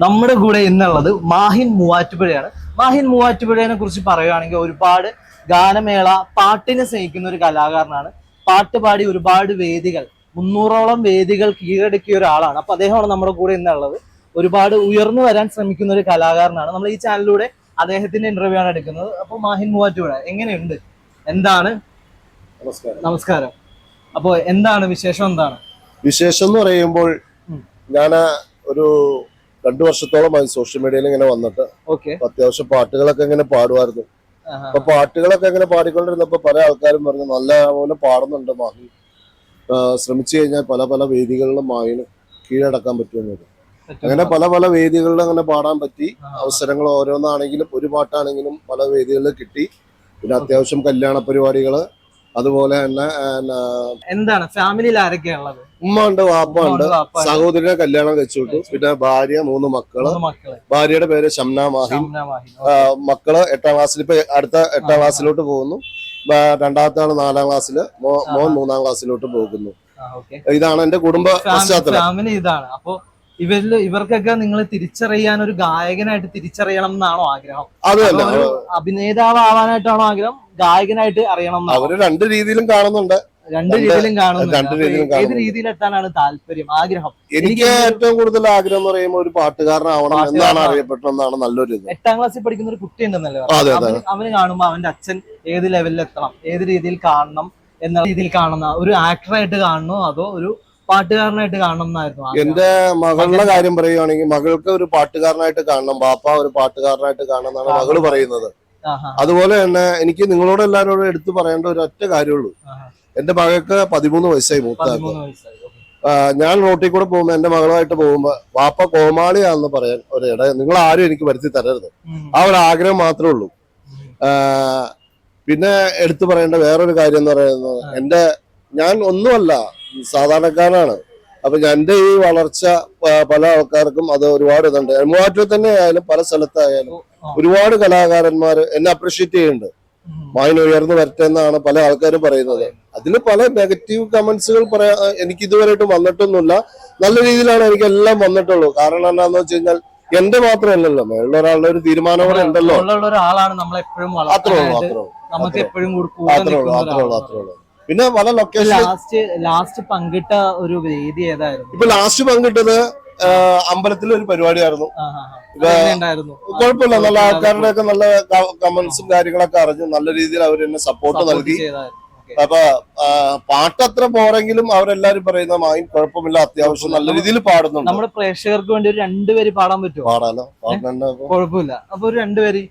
നമ്മുടെ കൂടെ ഇന്നുള്ളത് മാഹിൻ മൂവാറ്റുപുഴയാണ്. മാഹിൻ മൂവാറ്റുപുഴയെ കുറിച്ച് പറയുകയാണെങ്കിൽ ഒരുപാട് ഗാനമേള പാട്ടിനെ സ്നേഹിക്കുന്ന ഒരു കലാകാരനാണ്. പാട്ട് പാടി ഒരുപാട് വേദികൾ മുന്നൂറോളം വേദികൾ കീഴടക്കിയ ഒരാളാണ്. അപ്പൊ അദ്ദേഹമാണ് നമ്മുടെ കൂടെ ഇന്നുള്ളത്. ഒരുപാട് ഉയർന്നു വരാൻ ശ്രമിക്കുന്ന ഒരു കലാകാരനാണ്. നമ്മൾ ഈ ചാനലിലൂടെ അദ്ദേഹത്തിന്റെ ഇന്റർവ്യൂ ആണ് എടുക്കുന്നത്. അപ്പൊ മാഹിൻ മൂവാറ്റുപുഴ എങ്ങനെയുണ്ട്? എന്താണ്? നമസ്കാരം. നമസ്കാരം. അപ്പോ എന്താണ് വിശേഷം എന്താണ്? വിശേഷം എന്ന് പറയുമ്പോൾ. ഞാൻ ഒരു രണ്ടു വർഷത്തോളമായി സോഷ്യൽ മീഡിയയിൽ ഇങ്ങനെ വന്നിട്ട്. അത്യാവശ്യം പാട്ടുകളൊക്കെ ഇങ്ങനെ പാടുമായിരുന്നു. അപ്പൊ പാട്ടുകളൊക്കെ ഇങ്ങനെ പാടിക്കൊണ്ടിരുന്നപ്പോ പല ആൾക്കാരും പറഞ്ഞു നല്ല പോലെ പാടുന്നുണ്ട് മാഹി ശ്രമിച്ചു കഴിഞ്ഞാൽ പല പല വേദികളിലും മാഹിന് കീഴടക്കാൻ പറ്റുമെന്നത്. അങ്ങനെ പല പല വേദികളിലും അങ്ങനെ പാടാൻ പറ്റി. അവസരങ്ങൾ ഓരോന്നാണെങ്കിലും ഒരു പാട്ടാണെങ്കിലും പല വേദികളിൽ കിട്ടി. പിന്നെ അത്യാവശ്യം കല്യാണ പരിപാടികൾ അതുപോലെ തന്നെ എന്താണ്? ഫാമിലിയിൽ ആരൊക്കെ ഉള്ളത്? ഉമ്മ ഉണ്ട് വാപ്പ ഉണ്ട് സഹോദരിയുടെ കല്യാണം കഴിച്ചുവിട്ടു പിന്നെ ഭാര്യ മൂന്ന് മക്കൾ. ഭാര്യയുടെ പേര് ഷംന മാഹിൻ. ആ, മക്കൾ എട്ടാം ക്ലാസ്സിൽ ഇപ്പൊ അടുത്ത എട്ടാം. ക്ലാസ്സിലോട്ട് പോകുന്നു. രണ്ടാമത്തെ ആൾ നാലാം ക്ലാസ്സിൽ മോൻ മൂന്നാം ക്ലാസ്സിലോട്ട് പോകുന്നു. ഇതാണ് എന്റെ കുടുംബ പശ്ചാത്തലം. ഇതാണ്. അപ്പൊ ഇവരിൽ ഇവർക്കൊക്കെ നിങ്ങൾ തിരിച്ചറിയാൻ ഒരു ഗായകനായിട്ട് തിരിച്ചറിയണം എന്നാണോ ആഗ്രഹം? അതല്ല ഒരു അഭിനേതാവ് ആവാനായിട്ടാണോ ആഗ്രഹം? ഗായകനായിട്ട് അറിയണം എന്നാണോ? അവർ രണ്ട് രീതിയിലും കാണുന്നുണ്ട്. രണ്ട് രണ്ട് രീതിയിലും കാണുന്നുണ്ട്. അപ്പൊ ഏത് കാണുന്നുണ്ട്. രീതിയിലെത്താനാണ് താല്പര്യം ആഗ്രഹം? എനിക്ക് എനിക്ക് ഏറ്റവും കൂടുതൽ ആഗ്രഹം എന്ന് പറയുമ്പോൾ ഒരു പാട്ടുകാരനാവണം എന്നാണ്. അറിയപ്പെട്ടതെന്നാണ് നല്ലൊരു ഇത്. എട്ടാം ക്ലാസ്സിൽ പഠിക്കുന്ന ഒരു കുട്ടി ഉണ്ടെന്നല്ലേ അതെ, അതെ. അവന് അവന് കാണുമ്പോ അവന്റെ അച്ഛൻ ഏത് ലെവലിൽ എത്തണം ഏത് രീതിയിൽ കാണണം? എന്ന രീതിയിൽ കാണുന്ന ഒരു ആക്ടറായിട്ട് കാണണോ അതോ ഒരു പാട്ടുകാരനായിട്ട് കാണണം എന്നായിരുന്നു. എന്റെ മകളുടെ കാര്യം പറയുകയാണെങ്കിൽ മകൾക്ക് ഒരു പാട്ടുകാരനായിട്ട് കാണണം ബാപ്പ ഒരു പാട്ടുകാരനായിട്ട് കാണണം എന്നാണ് മകൾ പറയുന്നത്. അതുപോലെ തന്നെ എനിക്ക് നിങ്ങളോട് എല്ലാവരോടും എടുത്തു പറയേണ്ട ഒരു ഒറ്റ കാര്യമുള്ളൂ. എന്റെ മകൾക്ക് പതിമൂന്ന് വയസ്സായി. ആ, ഞാൻ റോട്ടിൽ കൂടെ പോകുമ്പോ എന്റെ മകളുമായിട്ട് പോകുമ്പോ വാപ്പ കോമാളിയാണെന്ന് പറയാൻ ഒരു ഇട നിങ്ങൾ ആരും എനിക്ക് വരുത്തി തരരുത്. ആ ഒരു ആഗ്രഹം മാത്രമേ ഉള്ളൂ. പിന്നെ എടുത്തു പറയേണ്ട വേറൊരു കാര്യം എന്ന് പറയുന്നത് എന്റെ ഞാൻ ഒന്നുമല്ല സാധാരണക്കാരനാണ്. അപ്പൊ എന്റെ ഈ വളർച്ച പല ആൾക്കാർക്കും അത് ഒരുപാട് ഇതുണ്ട് മൂവാറ്റിൽ തന്നെ ആയാലും പല സ്ഥലത്തായാലും. ഒരുപാട് കലാകാരന്മാർ എന്നെ അപ്രീഷിയേറ്റ് ചെയ്യുന്നുണ്ട്. മായിന് ഉയർന്നു വരട്ടെ എന്നാണ് പല ആൾക്കാരും പറയുന്നത്. അതിൽ പല നെഗറ്റീവ് കമന്റ്സുകൾ പറയാ എനിക്ക് ഇതുവരെയായിട്ട് വന്നിട്ടൊന്നുമില്ല. നല്ല രീതിയിലാണ് എനിക്ക് എല്ലാം വന്നിട്ടുള്ളൂ. കാരണം എന്താണെന്ന് വെച്ച് കഴിഞ്ഞാൽ എന്റെ മാത്രമല്ലല്ലോ. മേളുള്ള ഒരാളുടെ ഒരു തീരുമാനം കൂടെ ഉണ്ടല്ലോ. അത്രേ ഉള്ളൂ അത്രേ ഉള്ളൂ. അത്രേ ഉള്ളൂ. അത്രേ ഉള്ളൂ അത്രേ ഉള്ളൂ. പിന്നെ പല ലൊക്കേഷൻ ലാസ്റ്റ് ലാസ്റ്റ് പങ്കിട്ട ഒരു വേദി ഏതായിരുന്നു? ഇപ്പൊ ലാസ്റ്റ് പങ്കിട്ടത് അമ്പലത്തിലെ ഒരു പരിപാടിയായിരുന്നു. കുഴപ്പമില്ല. നല്ല ആൾക്കാരുടെ ഒക്കെ നല്ല കമന്റ്സും കാര്യങ്ങളൊക്കെ അറിഞ്ഞു നല്ല രീതിയിൽ അവർ എന്നെ സപ്പോർട്ട് നൽകി. അപ്പൊ പാട്ട് അത്ര പോരെങ്കിലും അവരെല്ലാരും പറയുന്ന മായിൻ കുഴപ്പമില്ല. അത്യാവശ്യം നല്ല രീതിയിൽ പാടുന്നുണ്ട്. നമ്മുടെ പ്രേക്ഷകർക്ക് വേണ്ടി ഒരു രണ്ടുപേര് പാടാൻ പറ്റുമോ? പാടാലോ? പാടുന്നുണ്ട് കുഴപ്പമില്ല. അപ്പൊ ഒരു രണ്ടുപേര്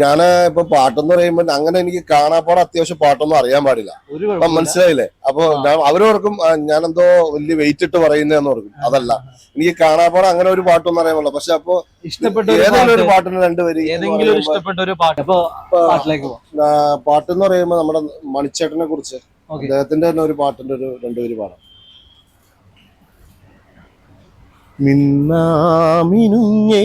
ഞാൻ ഇപ്പൊ പാട്ടെന്ന് പറയുമ്പോൾ അങ്ങനെ എനിക്ക് കാണാപ്പാടെ അത്യാവശ്യം പാട്ടൊന്നും അറിയാൻ പാടില്ല. അപ്പൊ മനസ്സിലായില്ലേ? അപ്പൊ. ഞാൻ അവരോർക്കും ഞാനെന്തോ വലിയ വെയിറ്റ് ഇട്ട് പറയുന്നതെന്ന് ഓർക്കും. അതല്ല. എനിക്ക് കാണാപ്പാടെ അങ്ങനെ ഒരു പാട്ടൊന്നും അറിയാൻ പാടില്ല. പക്ഷെ അപ്പൊ ഇഷ്ടപ്പെട്ട ഒരു ഏതെങ്കിലും ഒരു പാട്ട് പാട്ടിന് രണ്ടുപേര് ഏതെങ്കിലും ഒരു ഇഷ്ടപ്പെട്ട ഒരു പാട്ട്. എന്ന് പറയുമ്പോൾ നമ്മുടെ മണിച്ചേട്ടനെ കുറിച്ച് അദ്ദേഹത്തിന്റെ തന്നെ ഒരു പാട്ടിന്റെ ഒരു രണ്ടുപേര് പാടാം. മിന്നാമിനുങ്ങേ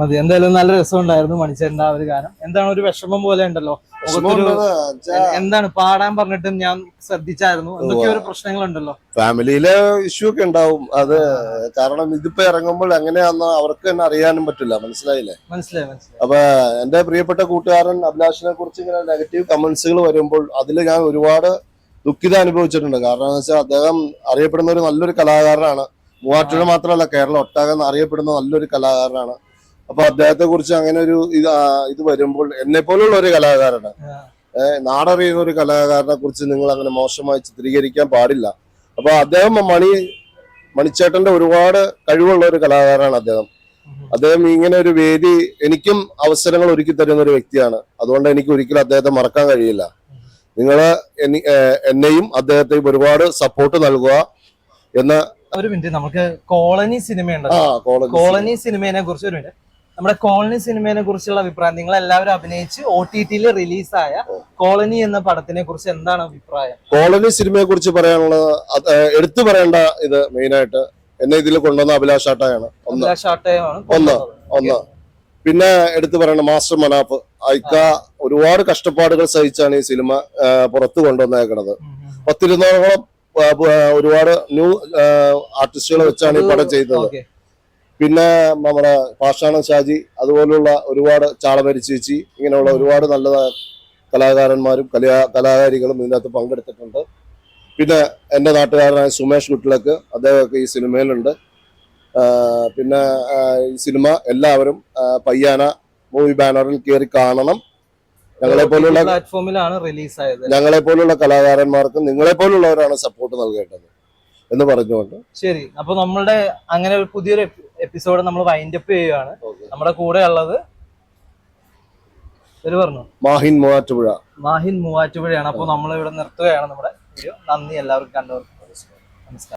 മതി. എന്തായാലും നല്ല രസമുണ്ടായിരുന്നു മണിച്ചേരന്റെ ആ ഒരു ഗാനം. എന്താണ് ഒരു വിഷമം പോലെ ഉണ്ടല്ലോ? എന്താണ് പാടാൻ പറഞ്ഞിട്ടും ഞാൻ ശ്രദ്ധിച്ചായിരുന്നു. എന്തൊക്കെയൊരു പ്രശ്നങ്ങളുണ്ടല്ലോ. ഫാമിലിയിലെ ഇഷ്യൂ ഒക്കെ ഉണ്ടാവും. അത് കാരണം ഇതിപ്പോ ഇറങ്ങുമ്പോൾ എങ്ങനെയാന്ന് അവർക്ക് തന്നെ അറിയാനും പറ്റില്ല. മനസ്സിലായില്ലേ? മനസ്സിലായി മനസ്സിലായി. അപ്പൊ എന്റെ പ്രിയപ്പെട്ട കൂട്ടുകാരൻ അഭിലാഷിനെ കുറിച്ച് ഇങ്ങനെ നെഗറ്റീവ് കമന്റ്സുകൾ വരുമ്പോൾ അതിൽ ഞാൻ ഒരുപാട് ദുഃഖിത അനുഭവിച്ചിട്ടുണ്ട്. കാരണം എന്ന് വെച്ചാൽ അദ്ദേഹം അറിയപ്പെടുന്ന ഒരു നല്ലൊരു കലാകാരനാണ്. മൂവാറ്റുപുഴ മാത്രമല്ല കേരളം ഒട്ടാകെ അറിയപ്പെടുന്ന നല്ലൊരു കലാകാരനാണ്. അപ്പൊ അദ്ദേഹത്തെ കുറിച്ച് അങ്ങനെ ഒരു ഇത് ഇത് വരുമ്പോൾ എന്നെ പോലുള്ള ഒരു കലാകാരന് നാടറിയുന്ന ഒരു കലാകാരനെ കുറിച്ച് നിങ്ങൾ അങ്ങനെ മോശമായി ചിത്രീകരിക്കാൻ പാടില്ല. അപ്പൊ അദ്ദേഹം മണി മണിച്ചേട്ടന്റെ ഒരുപാട് കഴിവുള്ള ഒരു കലാകാരനാണ് അദ്ദേഹം. അദ്ദേഹം ഇങ്ങനെ ഒരു വേദി എനിക്കും അവസരങ്ങൾ ഒരുക്കി തരുന്ന ഒരു വ്യക്തിയാണ്. അതുകൊണ്ട് എനിക്ക് ഒരിക്കലും അദ്ദേഹത്തെ മറക്കാൻ കഴിയില്ല. നിങ്ങൾ എന്നെയും അദ്ദേഹത്തെയും ഒരുപാട് സപ്പോർട്ട് നൽകുക എന്ന് ഒരു മിനിറ്റ് നമുക്ക് കോളനി സിനിമ ആ ഉണ്ടല്ലോ കോളേജ് കോളനി സിനിമയെ കുറിച്ച് ഒരു മിനിറ്റ് നമ്മുടെ കോളനി സിനിമയെ കുറിച്ചുള്ള അഭിപ്രായം. നിങ്ങൾ എല്ലാവരും അഭിനയിച്ച് ഒ ടി ടിയിൽ റിലീസായ കോളനി എന്ന പടത്തിനെ കുറിച്ച് എന്താണ് അഭിപ്രായം? കോളനി സിനിമയെ കുറിച്ച് പറയാനുള്ളത് എടുത്തു പറയേണ്ട ഇത് മെയിനായിട്ട് എന്നെ ഇതിൽ കൊണ്ടുവന്ന അഭിലാഷ് ആട്ടായാണ്. ഒന്ന്. ഒന്ന് പിന്നെ എടുത്തു പറയേണ്ട മാസ്റ്റർ മനാഫ്. ഐക്ക ഒരുപാട് കഷ്ടപ്പാടുകൾ സഹിച്ചാണ് ഈ സിനിമ പുറത്തു കൊണ്ടുവന്നേക്കണത്. പത്തിരുന്നൂറോളം ഒരുപാട് ന്യൂ ആർട്ടിസ്റ്റുകളെ വെച്ചാണ് ഈ പടം ചെയ്തത്. പിന്നെ നമ്മുടെ പാഷാണ ഷാജി അതുപോലുള്ള ഒരുപാട് ചാളമരി ചേച്ചി ഇങ്ങനെയുള്ള ഒരുപാട് നല്ല കലാകാരന്മാരും കലാ കലാകാരികളും ഇതിനകത്ത് പങ്കെടുത്തിട്ടുണ്ട്. പിന്നെ എന്റെ നാട്ടുകാരനായ സുമേഷ് കുട്ടിലക്ക് അദ്ദേഹമൊക്കെ ഈ സിനിമയിലുണ്ട്. പിന്നെ ഈ സിനിമ എല്ലാവരും പയ്യാന മൂവി ബാനറിൽ കയറി കാണണം. ഞങ്ങളെ പോലുള്ള പ്ലാറ്റ്ഫോമിലാണ് റിലീസ് ആയത് ഞങ്ങളെ പോലുള്ള കലാകാരന്മാർക്ക് നിങ്ങളെ പോലുള്ളവരാണ് സപ്പോർട്ട് നൽകേണ്ടത് എന്ന് പറഞ്ഞുകൊണ്ട്. ശരി അപ്പൊ നമ്മളുടെ അങ്ങനെ ഒരു പുതിയൊരു എപ്പിസോഡ് നമ്മൾ വൈൻഡപ്പ് ചെയ്യുകയാണ് നമ്മുടെ കൂടെ ഉള്ളത് പറഞ്ഞു. മാഹിൻ മൂവാറ്റുപുഴ. മാഹിൻ മൂവാറ്റുപുഴയാണ്. അപ്പൊ നമ്മൾ ഇവിടെ നിർത്തുകയാണ് നമ്മുടെ വീഡിയോ നന്ദി എല്ലാവർക്കും കണ്ടവർക്കും. നമസ്കാരം.